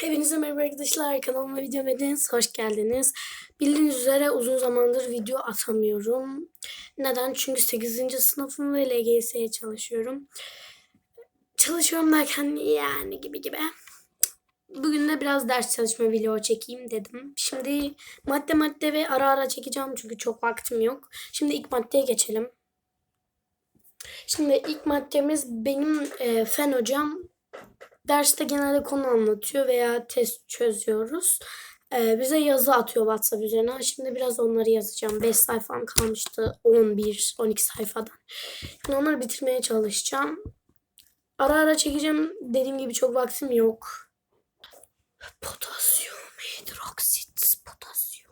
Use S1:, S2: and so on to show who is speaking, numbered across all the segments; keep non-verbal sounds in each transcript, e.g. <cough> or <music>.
S1: Hepinize merhaba arkadaşlar. Kanalıma videoma hepiniz hoş geldiniz. Bildiğiniz üzere uzun zamandır video atamıyorum. Neden? Çünkü 8. sınıfım ve LGS'ye çalışıyorum. Çalışıyorum derken yani gibi gibi. Bugün de biraz ders çalışma video çekeyim dedim. Şimdi madde madde ve ara ara çekeceğim çünkü çok vaktim yok. Şimdi ilk maddeye geçelim. Şimdi ilk maddemiz benim e, fen hocam derste genelde konu anlatıyor veya test çözüyoruz. Ee, bize yazı atıyor WhatsApp üzerine. Şimdi biraz onları yazacağım. 5 sayfam kalmıştı. 11, 12 sayfadan. Şimdi onları bitirmeye çalışacağım. Ara ara çekeceğim. Dediğim gibi çok vaktim yok. Potasyum hidroksit potasyum.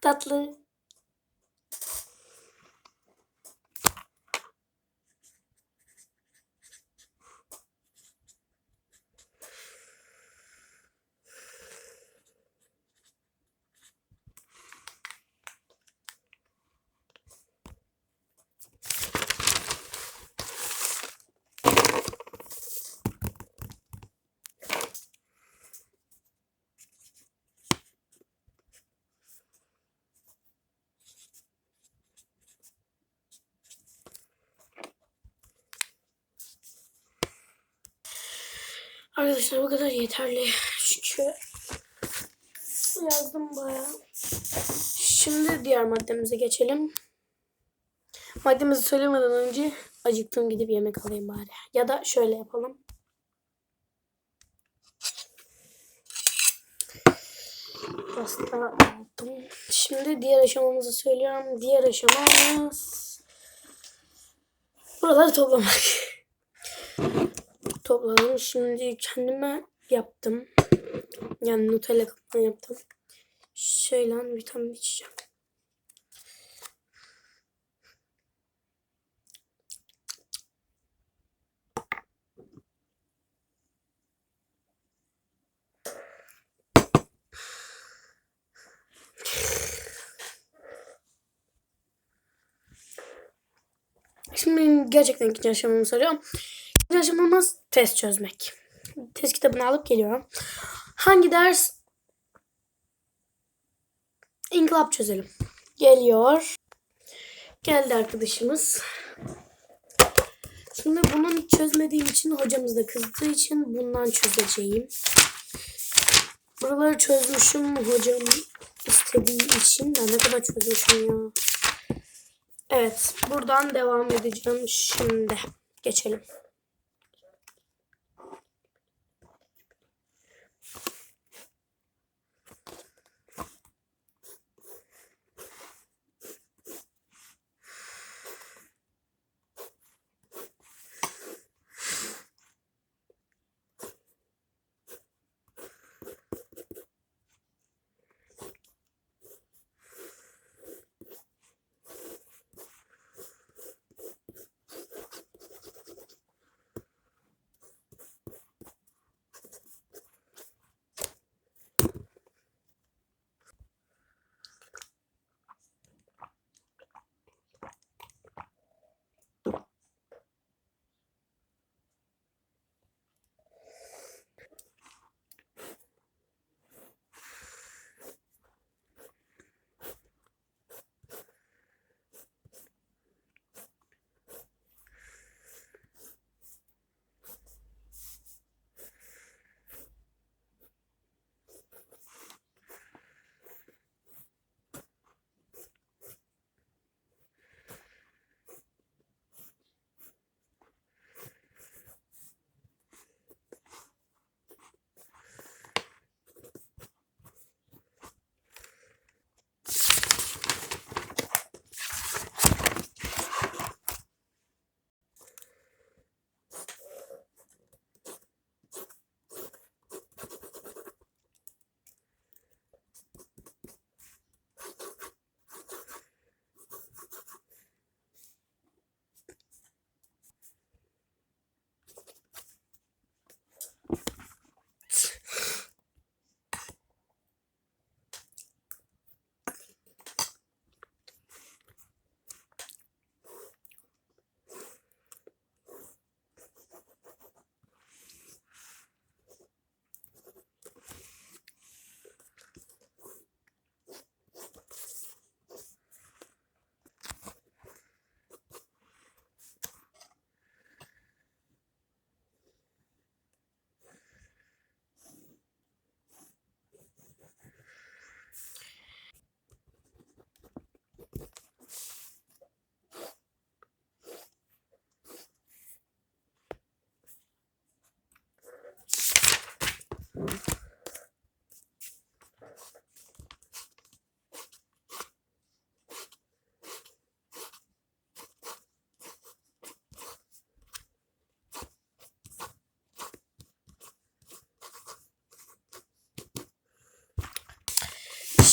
S1: Tatlı. Arkadaşlar bu kadar yeterli. Çünkü yazdım bayağı. Şimdi diğer maddemize geçelim. Maddemizi söylemeden önce acıktım gidip yemek alayım bari. Ya da şöyle yapalım. Pasta aldım. Şimdi diğer aşamamızı söylüyorum. Diğer aşamamız buraları toplamak. Topladım. Şimdi kendime yaptım. Yani Nutella kapından yaptım. Şöyle bir tane içeceğim. Şimdi gerçekten ikinci aşamamı soruyorum. Aşamamız test çözmek. Test kitabını alıp geliyorum. Hangi ders? İnkılap çözelim. Geliyor. Geldi arkadaşımız. Şimdi bunun çözmediğim için hocamız da kızdığı için bundan çözeceğim. Buraları çözmüşüm hocam istediği için. Ben ne kadar çözmüşüm ya. Evet. Buradan devam edeceğim şimdi. Geçelim.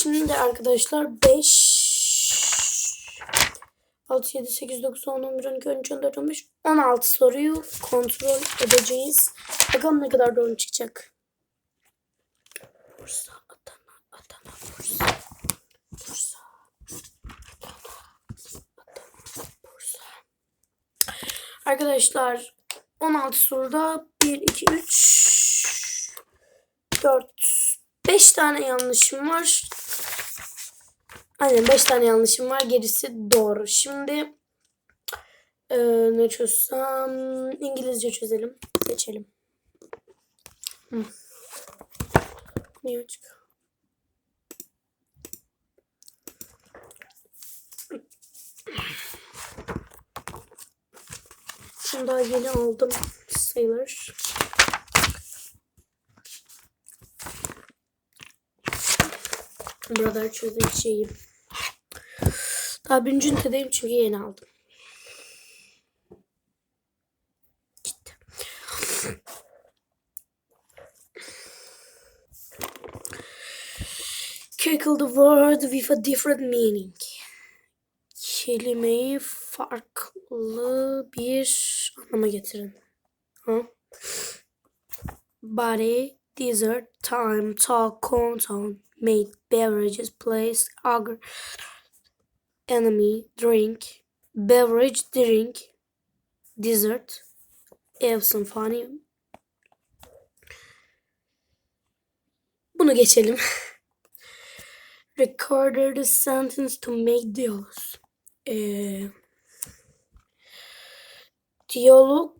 S1: Şimdi arkadaşlar 5 6, 7, 8, 9, 10, 11, 12, 13, 14, 15, 16 soruyu kontrol edeceğiz. Bakalım ne kadar doğru çıkacak. Bursa, Adana, Adana, Bursa. Arkadaşlar 16 soruda 1, 2, 3, 4, 5 tane yanlışım var. Aynen 5 tane yanlışım var. Gerisi doğru. Şimdi e, ne çözsem? İngilizce çözelim. Geçelim. Hı. Niye açık? Şunu daha yeni aldım sayılır. Burada çözüm şeyi. Daha birinci ünitedeyim çünkü yeni aldım. Gitti. Circle the word with a different meaning. Kelimeyi farklı bir anlama getirin. Ha? Body, desert, time, talk, contour, made, beverages, place, auger, enemy, drink, beverage, drink, dessert, Evson funny. Bunu geçelim. <laughs> Recorder the sentence to make dialogues. Ee, diyalog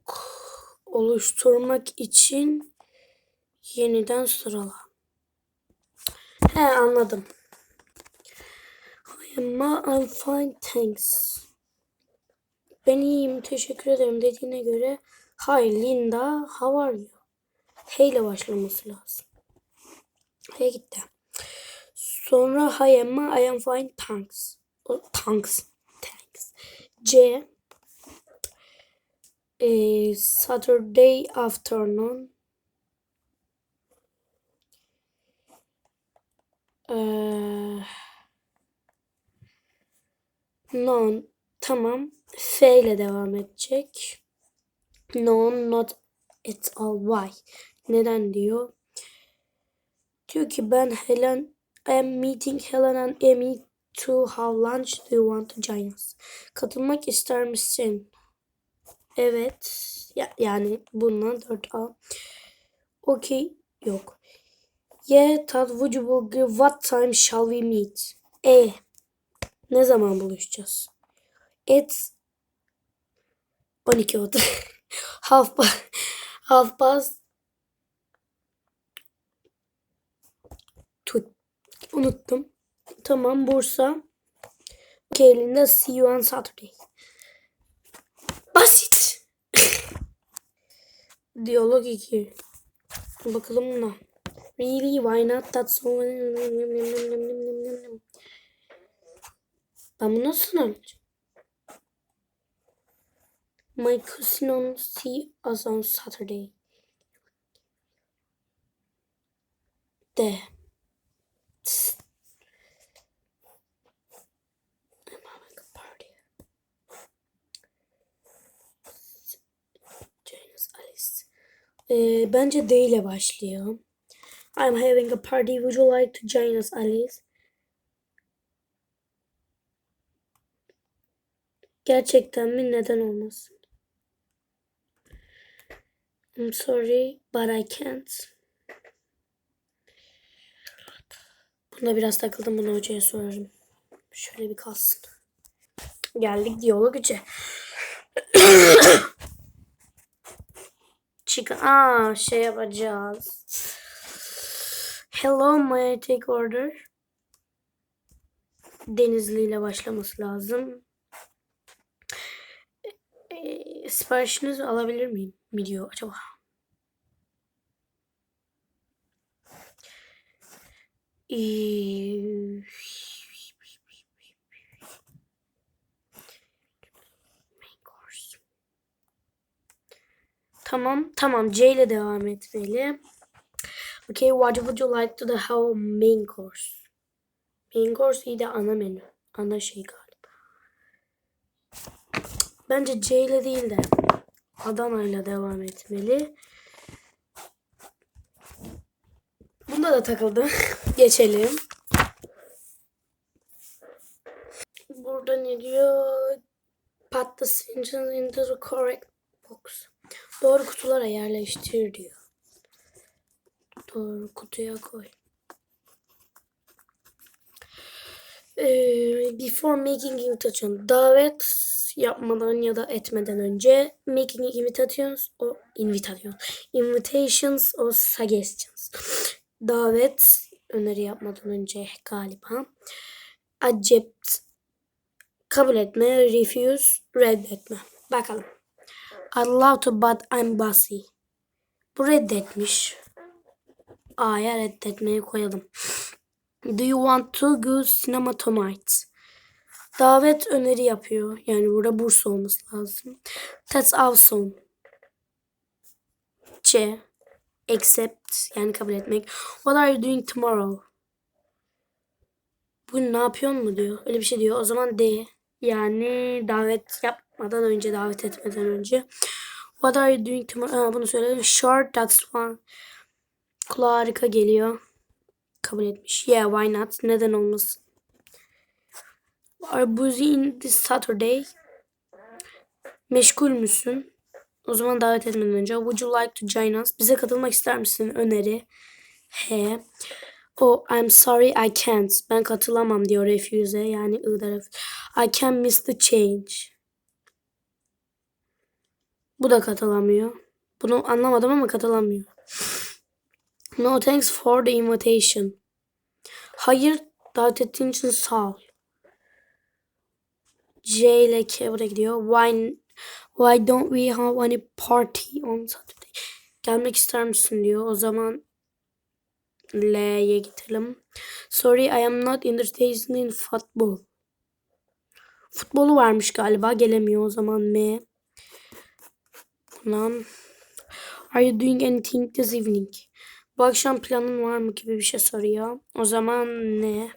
S1: oluşturmak için yeniden sırala. He anladım. Emma, I'm fine thanks. Ben iyiyim teşekkür ederim dediğine göre Hi Linda, how are you? Hey ile başlaması lazım. Hey gitti. Sonra Hi Emma, I am fine thanks. O, thanks. Thanks. C e, Saturday afternoon Ee, non. Tamam. F ile devam edecek. No not at all. Why? Neden diyor? Diyor ki ben Helen I am meeting Helen and Amy to have lunch. Do you want to join us? Katılmak ister misin? Evet. Ya, yani bundan 4A okay yok. Yeah, Tad would you agree? What time shall we meet? E. Ne zaman buluşacağız? It's 12 oldu. <laughs> half half past Tut. Unuttum. Tamam Bursa. Okay, Linda see you on Saturday. Basit. <laughs> Diyalog 2. Bakalım buna. Really? Why not? That's so... Ben bunu nasıl anlayacağım? My cousin on see us on Saturday. De. Tss. I'm having a party. Janice Alice. Ee, bence D ile başlıyor. I'm having a party. Would you like to join us, Alice? Gerçekten mi? Neden olmasın? I'm sorry, but I can't. Buna biraz takıldım. Bunu hocaya sorarım. Şöyle bir kalsın. Geldik diyalog 3'e. Chicken. <coughs> Aa şey yapacağız. Hello, may I take order? Denizli ile başlaması lazım. E, siparişinizi alabilir miyim? Mi diyor acaba? Ee, Tamam, tamam. C ile devam etmeli. Okay, what would you like to have main course? Main course iyi de ana menü. Ana şey galiba. Bence C ile değil de Adana ile devam etmeli. Bunda da takıldı. <laughs> Geçelim. Burada ne diyor? Put the sentence into the correct box. Doğru kutulara yerleştir diyor. Doğru kutuya koy. Ee, before making invitation. Davet yapmadan ya da etmeden önce making invitations or invitations, invitations or suggestions. Davet öneri yapmadan önce galiba. Accept kabul etme, refuse, reddetme. Bakalım. I'd love to but I'm busy. Bu reddetmiş. A'ya reddetmeyi koyalım. Do you want to go cinema tonight? Davet öneri yapıyor. Yani burada Bursa olması lazım. That's awesome. C. Accept. Yani kabul etmek. What are you doing tomorrow? Bu ne yapıyorsun mu diyor. Öyle bir şey diyor. O zaman D. Yani davet yapmadan önce, davet etmeden önce. What are you doing tomorrow? Ha, bunu söyledim. Sure, that's fine. Kulağa harika geliyor. Kabul etmiş. Yeah, why not? Neden olmasın? Are busy in this Saturday? Meşgul müsün? O zaman davet etmeden önce. Would you like to join us? Bize katılmak ister misin? Öneri. He. Oh, I'm sorry I can't. Ben katılamam diyor refuse. Yani I I can miss the change. Bu da katılamıyor. Bunu anlamadım ama katılamıyor. No thanks for the invitation. Hayır davet ettiğin için sağ ol. J ile K buraya gidiyor. Why, why don't we have any party on Saturday? Gelmek ister misin diyor. O zaman L'ye gidelim. Sorry I am not interested in football. Futbolu varmış galiba. Gelemiyor o zaman M. Bundan. Are you doing anything this evening? Bu akşam planın var mı gibi bir şey soruyor. O zaman ne?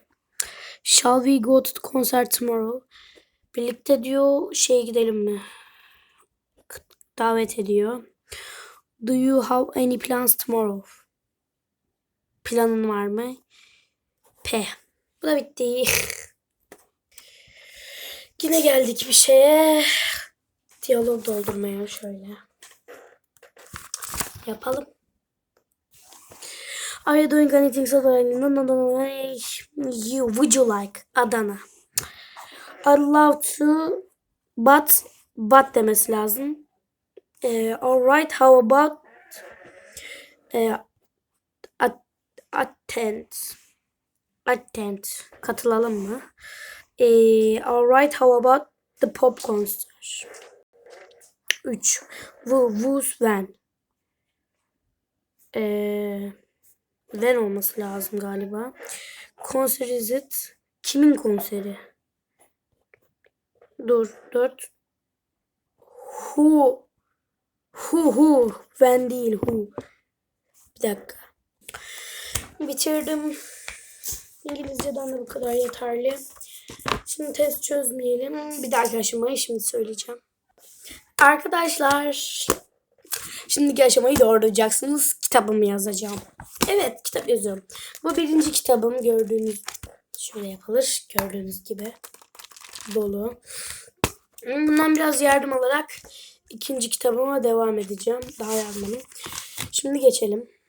S1: Shall we go to the concert tomorrow? Birlikte diyor şey gidelim mi? Davet ediyor. Do you have any plans tomorrow? Planın var mı? P. Bu da bitti. <laughs> Yine geldik bir şeye. Diyalog doldurmaya şöyle. Yapalım. Are you doing anything so no, you would you like Adana? I'd love to but but demesi lazım. Uh, alright how about uh, attend attend katılalım mı? Uh, alright how about the pop concert? 3. Who, who's when? Ee, when olması lazım galiba. Konser is it? Kimin konseri? Dur. 4. Who? Who who? When değil who. Bir dakika. Bitirdim. İngilizceden de bu kadar yeterli. Şimdi test çözmeyelim. Bir dahaki aşamayı şimdi söyleyeceğim. Arkadaşlar şimdiki aşamayı doğrulayacaksınız. Kitabımı yazacağım. Evet kitap yazıyorum. Bu birinci kitabım gördüğünüz şöyle yapılır. Gördüğünüz gibi dolu. Bundan biraz yardım alarak ikinci kitabıma devam edeceğim. Daha yazmamı. Şimdi geçelim.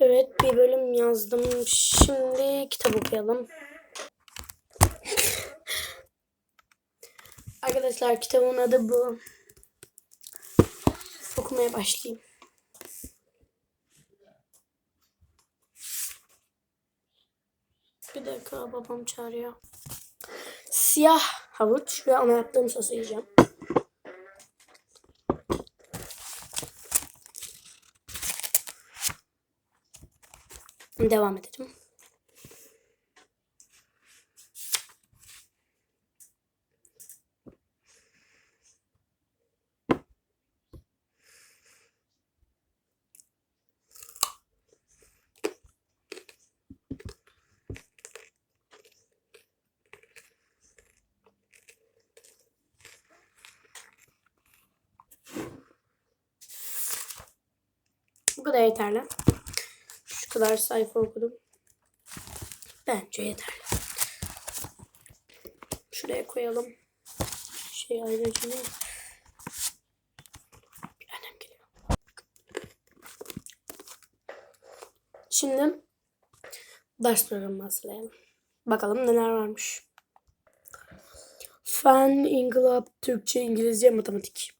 S1: Evet bir bölüm yazdım. Şimdi kitap okuyalım. Arkadaşlar kitabın adı bu. Okumaya başlayayım. Bir dakika babam çağırıyor. Siyah havuç ve ona yaptığım sosu yiyeceğim. Devam edelim. Bu kadar yeterli. Kadar sayfa okudum. Bence yeterli. Şuraya koyalım. Şey ayrıca ne? Bir annem geliyor. Şimdi ders programı hazırlayalım. Bakalım neler varmış. Fen, İnkılap, Türkçe, İngilizce, Matematik.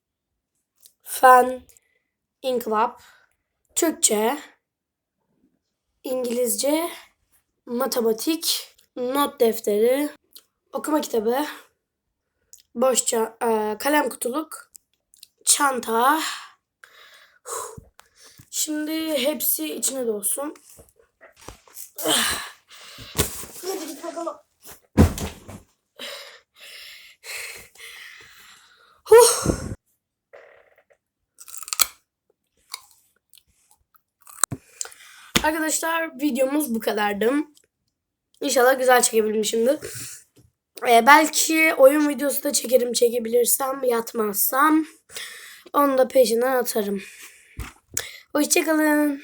S1: Fen, İnkılap, Türkçe, İngilizce, matematik, not defteri, okuma kitabı, boş ça- e, kalem kutuluk, çanta. Şimdi hepsi içine dolsun. Hadi git bakalım. Huh. Arkadaşlar videomuz bu kadardı. İnşallah güzel çekebilmişimdir. Ee, belki oyun videosu da çekerim çekebilirsem yatmazsam. Onu da peşinden atarım. Hoşçakalın.